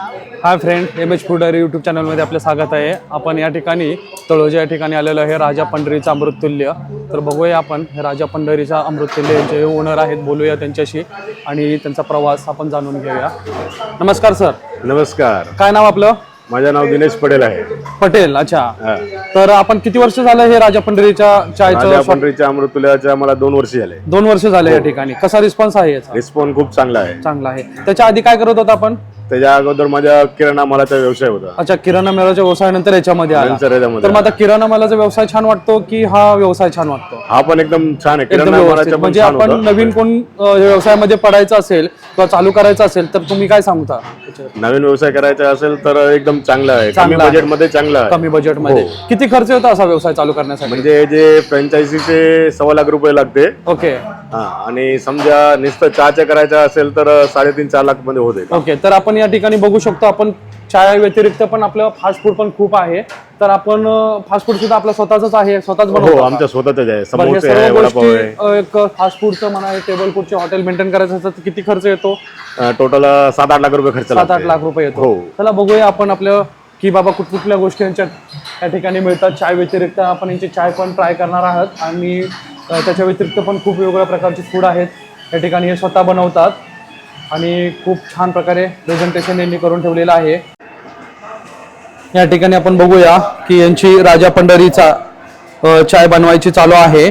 Hi friend M H food YouTube चॅनलमध्ये आपलं स्वागत आहे. आपण या ठिकाणी तळोजा या ठिकाणी आलेलो आहे राजा पंढरीचा अमृततुल्य. तर बघूया आपण हे राजा पंढरीचा अमृततुल्य यांचे ओनर आहेत बोलूया त्यांच्याशी आणि त्यांचा प्रवास आपण जाणून घेऊया. नमस्कार सर नमस्कार. काय नाव आपलं? माझं नाव दिनेश पटेल आहे. पटेल अच्छा. हा. तर आपण किती वर्ष झालं हे राजा पंढरीच्या राजा चायचं shop- पंढरीच्या अमृतुल्याच्या मला दोन वर्ष झाले. दोन वर्ष झाले या ठिकाणी. कसा रिस्पॉन्स आहे याचा? रिस्पॉन्स खूप चांगला आहे. चांगला आहे. त्याच्या आधी काय करत होता आपण? त्याच्या अगोदर माझ्या किराणा मालाचा व्यवसाय होता. अच्छा किराणा मालाच्या व्यवसायानंतर याच्यामध्ये आला. नंतर याच्यामध्ये तर मग आता किराणा मालाचा व्यवसाय छान वाटतो की हा व्यवसाय छान वाटतो? हा पण एकदम छान आहे. एकदम किराणा व्यवस्थित. मालाचा पण म्हणजे छान आपण होता. नवीन कोण अ, व्यवसायामध्ये पडायचं असेल किंवा चालू करायचं असेल तर तुम्ही काय सांगता? त्याच्यावर? नवीन व्यवसाय करायचा असेल तर एकदम चांगला आहे. कमी चांगला आहे. बजेटमध्ये चांगला आहे. कमी बजेटमध्ये किती खर्च येतो असा व्यवसाय चालू करण्यासाठी? म्हणजे जे फ्रँचायझीचे सव्वा लाख रुपये लागते. ओके. हा आणि समजा नुसतं चहाच्या करायचं असेल तर साडेतीन चार लाखमध्ये होते ओके तर आपण या ठिकाणी बघू शकतो आपण चाय व्यतिरिक्त पण आपलं फास्ट फूड पण खूप आहे. तर आपण फास्ट फूड सुद्धा आपलं स्वतःच आहे स्वतःच हो बनवतो आमच्या स्वतःच आहे. समोसे वडापाव एक फास्ट फूडचं म्हणा टेबल फूडचे हॉटेल मेंटेन करायचं असेल तर किती खर्च येतो? टोटल सात आठ लाख रुपये खर्च सात आठ लागतो लाख रुपये येतो. हो. चला बघूया आपण आपलं की बाबा कुठ कुठल्या गोष्टी यांच्या या ठिकाणी मिळतात. चाय व्यतिरिक्त आपण यांची चाय पण ट्राय करणार आहात. आणि त्याच्या व्यतिरिक्त पण खूप वेगवेगळ्या प्रकारचे फूड आहेत. या ठिकाणी हे स्वतः बनवतात. आणि खूप छान प्रकारे प्रेझेंटेशन यांनी करून ठेवलेलं आहे. या ठिकाणी आपण बघूया की यांची राजा पंढरीचा चाय बनवायची चालू आहे.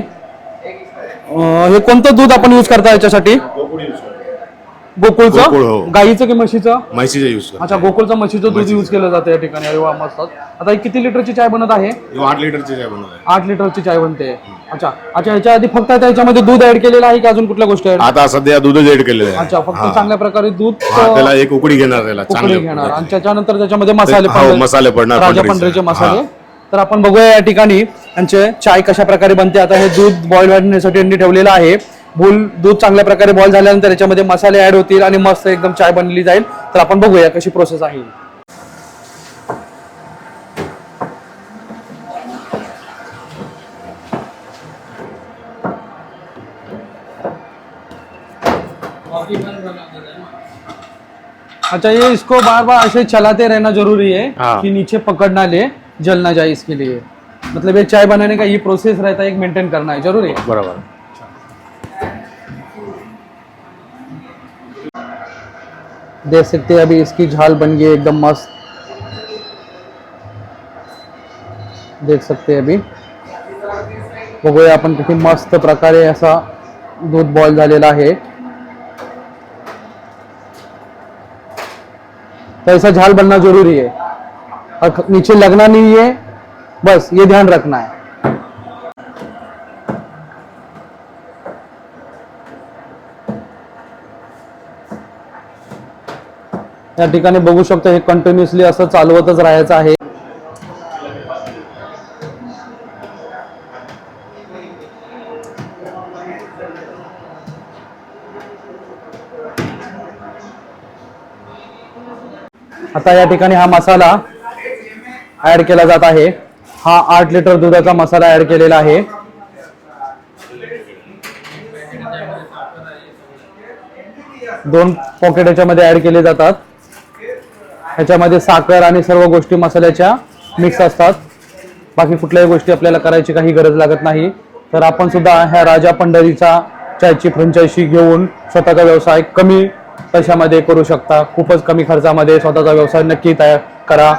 हे कोणतं दूध आपण यूज करता याच्यासाठी? गोकुळ, हो. गोकुळचं गाईचं की म्हशीचं? म्हैसीचा यूज अच्छा गोकुळचं म्हशीचं दूध यूज केलं जातं या ठिकाणी. अरे वा मस्त. आता ही किती लिटरची चाय बनत आहे? आठ लिटरचे चाय बनवत आहे. आठ लिटरची चाय बनते. अच्छा अच्छा याच्या आधी फक्त त्याच्यामध्ये दूध ऍड केलेलं आहे की अजून कुठल्या गोष्टी ऍड आता सध्या दूधच एड केलेलं आहे. अच्छा फक्त चांगल्या प्रकारे दूध हा, त्याला एक उकडी घेणार त्याला उकळी चांगले घेणार. आणि त्याच्यानंतर त्याच्यामध्ये मसाले हो, मसाले पडणार राजा पंढरीचे. पंढरीचे मसाले. तर आपण बघूया या ठिकाणी यांचे चाय कशा प्रकारे बनते. आता हे दूध बॉईल होण्यासाठी यांनी ठेवलेलं आहे. बुल दूध चांगल्या प्रकारे बॉईल झाल्यानंतर याच्यामध्ये मसाले ऍड होतील आणि मस्त एकदम चाय बनली जाईल. तर आपण बघूया कशी प्रोसेस आहे. अच्छा ये इसको बार बार ऐसे चलाते रहना जरूरी है हाँ। कि नीचे पकड़ ना ले जल ना जाए इसके लिए। मतलब ये चाय बनाने का ये प्रोसेस रहता है एक मेंटेन करना है जरूरी है। बरोबर। देख सकते हैं, अभी इसकी झाल बन गई एकदम मस्त। देख सकते हैं अभी। बघूया आपण किती मस्त प्रकारे असा दूध बॉईल झालेला आहे तो ऐसा झाल बनना ज़रूरी है। और नीचे लगना नहीं है, बस ये ध्यान रखना है। या ठिकाणी बघू शकतो हे कंटिन्युअसली असं चालवतच राहायचं आहे. आता या ठिकाणी हा मसाला ऍड केला जात आहे. हा आठ लिटर दुधाचा मसाला ऍड केलेला आहे. दोन पॉकेट याच्यामध्ये ऍड केले जातात. ह्याच्यामध्ये साखर आणि सर्व गोष्टी मसाल्याच्या मिक्स असतात. बाकी कुठल्याही गोष्टी आपल्याला करायची काही गरज लागत नाही. तर आपण सुद्धा ह्या राजा पंढरीचा चायची फ्रँचायझी घेऊन स्वतःचा व्यवसाय कमी पैशामध्ये करू शकता. खूपच कमी खर्चामध्ये स्वतःचा व्यवसाय नक्की तयार करा.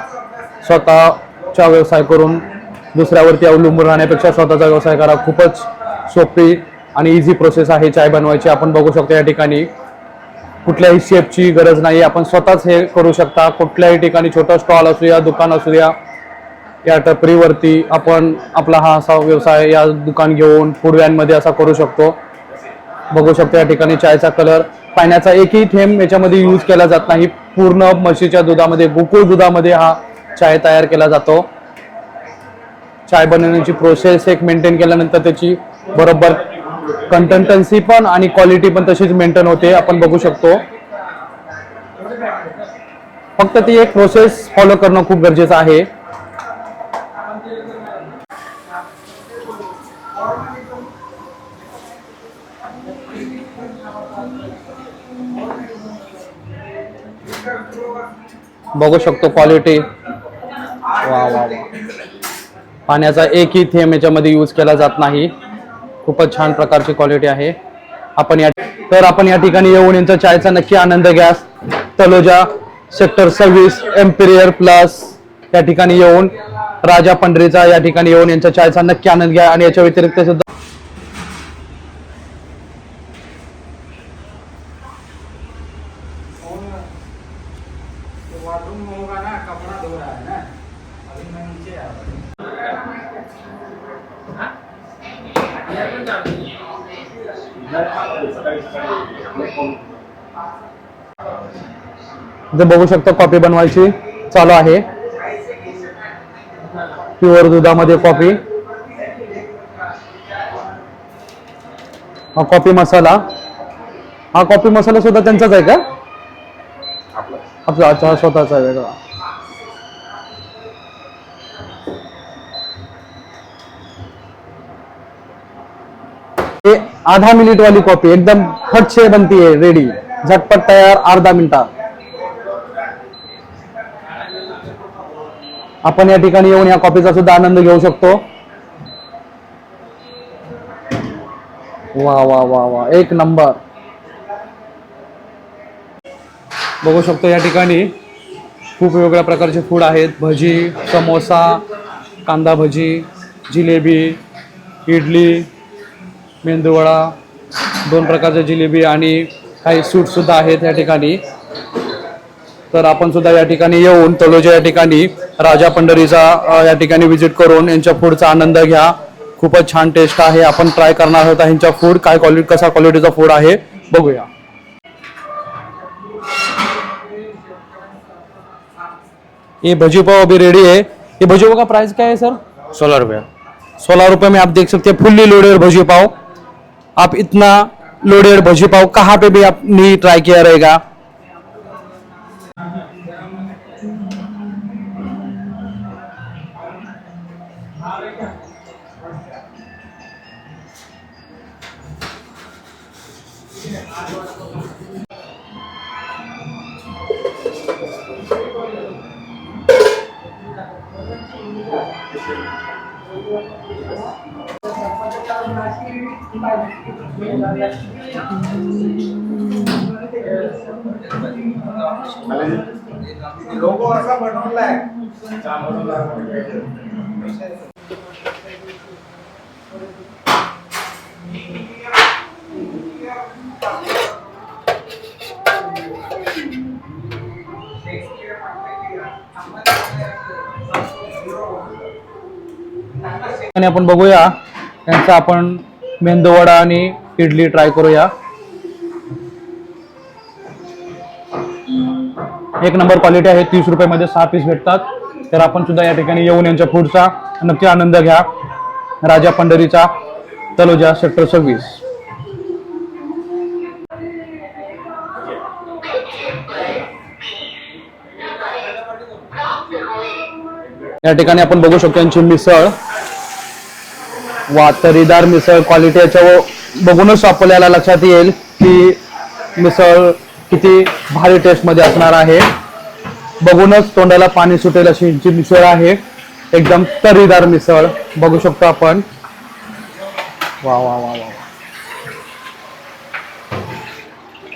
स्वतःचा व्यवसाय करून दुसऱ्यावरती अवलंबून राहण्यापेक्षा स्वतःचा व्यवसाय करा. खूपच सोपी आणि इझी प्रोसेस आहे चाय बनवायची. आपण बघू शकतो या ठिकाणी कुठल्याही शेपची गरज नाही. आपण स्वतःच हे करू शकता. कुठल्याही ठिकाणी छोटा स्टॉल असू या दुकान असू द्या या टपरीवरती आपण आपला हा असा व्यवसाय या दुकान घेऊन फूड व्हॅनमध्ये असा करू शकतो. बघू शकतो या ठिकाणी चायचा कलर पाण्याचा एकही थेंब याच्यामध्ये यूज केला जात नाही. पूर्ण म्हशीच्या दुधामध्ये गोकुळ दुधामध्ये हा चाय तयार केला जातो. चाय बनवण्याची प्रोसेस एक मेंटेन केल्यानंतर त्याची बरोबर कंटन्टन्सी पण आणि क्वालिटी पण तशीच मेंटेन होते आपण बघू शकतो. फक्त ती एक प्रोसेस फॉलो करणं खूप गरजेचं आहे. बघू शकतो क्वालिटी वा वा वा. पाण्याचा एकही थेंब याच्यामध्ये यूज केला जात नाही. खूपच छान प्रकारची क्वालिटी आहे. आपण या तर आपण या ठिकाणी येऊन यांचा चायचा नक्की आनंद घ्या तलोजा सेक्टर सव्वीस एम्पिरियर प्लस या ठिकाणी येऊन राजा पंढरीचा या ठिकाणी येऊन यांच्या चायचा नक्की आनंद घ्या आणि याच्या व्यतिरिक्त सुद्धा इथे बघू शकता कॉफी बनवायची चालू आहे. प्युअर दुधामध्ये कॉफी हा कॉफी मसाला. हा कॉफी मसाला सुद्धा त्यांचाच आहे का? आपला. अच्छा हा स्वतःचा वेगळा ये आधा मिनिट वाली कॉफी एकदम फट से बनती है रेडी झटपट तयार अर्धा मिनिटात आपण या ठिकाणी येऊन या कॉफीचा सुद्धा आनंद घेऊ शकतो. वा वा वा वा. एक नंबर. बघू शकतो या ठिकाणी खूप वेगवेगळ्या प्रकारचे फूड आहेत. भजी समोसा कांदा भजी जिलेबी इडली मेंदूवडा दोन प्रकारच्या जिलेबी आणि काही सूटसुद्धा आहेत या ठिकाणी. तर आपण सुद्धा या ठिकाणी येऊन तलोजा या ठिकाणी राजा पंढरीचा या ठिकाणी व्हिजिट करून यांच्या फूडचा आनंद घ्या. खूपच छान टेस्ट आहे. आपण ट्राय करणार आहोत यांच्या फूड काय क्वालिटी कसा क्वालिटीचा फूड आहे बघूया. ये भजी पाव अभी रेडी है ये भजी पाव का प्राइस क्या है सर सोळा रुपया. सोलह रुपए में आप देख सकते हैं. फुल्ली लोडेड भजी पाव. आप इतना लोडेड भजी पाव कहाँ पे भी आप नहीं ट्राई किया रहेगा? लोगो असा बनवलाय आणि आपण बघूया त्यांचा आपण मेंदूवडा आणि इडली ट्राय करूया. एक नंबर क्वालिटी आहे तीस रुपयामध्ये सहा पीस भेटतात. तर आपण सुद्धा या ठिकाणी येऊन यांच्या फूडचा नक्की आनंद घ्या. राजा पंढरीचा तलोजा सेक्टर सव्वीस. या ठिकाणी आपण बघू शकतो यांची मिसळ. वा तरीदार मिसळ क्वालिटी याच्या बघूनच आपल्याला लक्षात येईल की मिसळ किती भारी टेस्टमध्ये असणार आहे. बघूनच तोंडाला पाणी सुटेल अशी यांची मिसळ आहे एकदम तरीदार मिसळ बघू शकतो आपण. वा वा वा वा.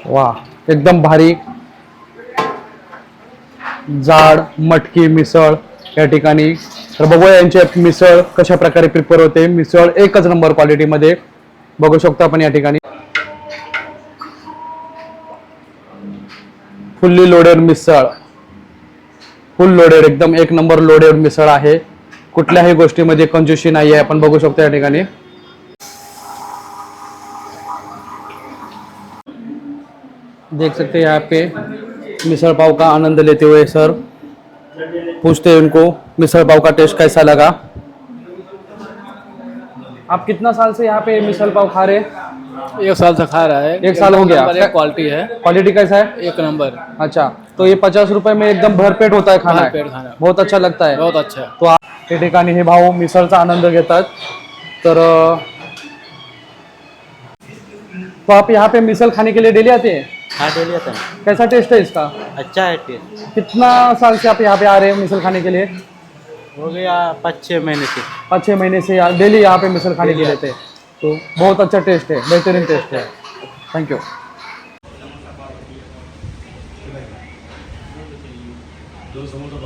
वा एकदम भारी जाड मटकी मिसळ या ठिकाणी. तर बघूया यांची मिसळ कशा प्रकारे प्रिपेअर होते. मिसळ एकच नंबर क्वालिटीमध्ये बघू शकतो आपण या ठिकाणी. Fully loaded misal. Full loaded एकदम एक नंबर लोडेड मिसळ आहे. कुठल्याही गोष्टीमध्ये कंजूशी नाही आहे आपण बघू शकतो या ठिकाणी. देख सकते हैं यहाँ पे मिसल पाव का आनंद लेते हुए सर पूछते हैं उनको मिसल पाव का टेस्ट कैसा लगा? आप कितना साल से यहाँ पे मिसल पाव खा रहे हैं? एक साल से खा रहा है। एक साल हो गया। क्वालिटी है। क्वालिटी कैसा है? एक नंबर। अच्छा तो ये पचास रुपए में एकदम भरपेट होता है खाना भरपेट खाना। बहुत अच्छा लगता है। बहुत अच्छा। है तो आ- या ठिकाणी हे भाऊ मिसळचा आनंद घेतात। तर तो आप यहाँ पे मिसल खाने के लिए डेली आते हैं? हाँ डेली आता है। कैसा टेस्ट है इसका? अच्छा है टेस्ट कितना साल से आप यहाँ पे आ रहे हैं मिसल खाने के लिए? हो गया पाँच छः महीने से। पाँच छः महीने से यहाँ- डेली यहाँ पे मिसल खाने के लिए थे तो बहुत अच्छा टेस्ट है बेहतरीन टेस्ट है। थैंक यू पाव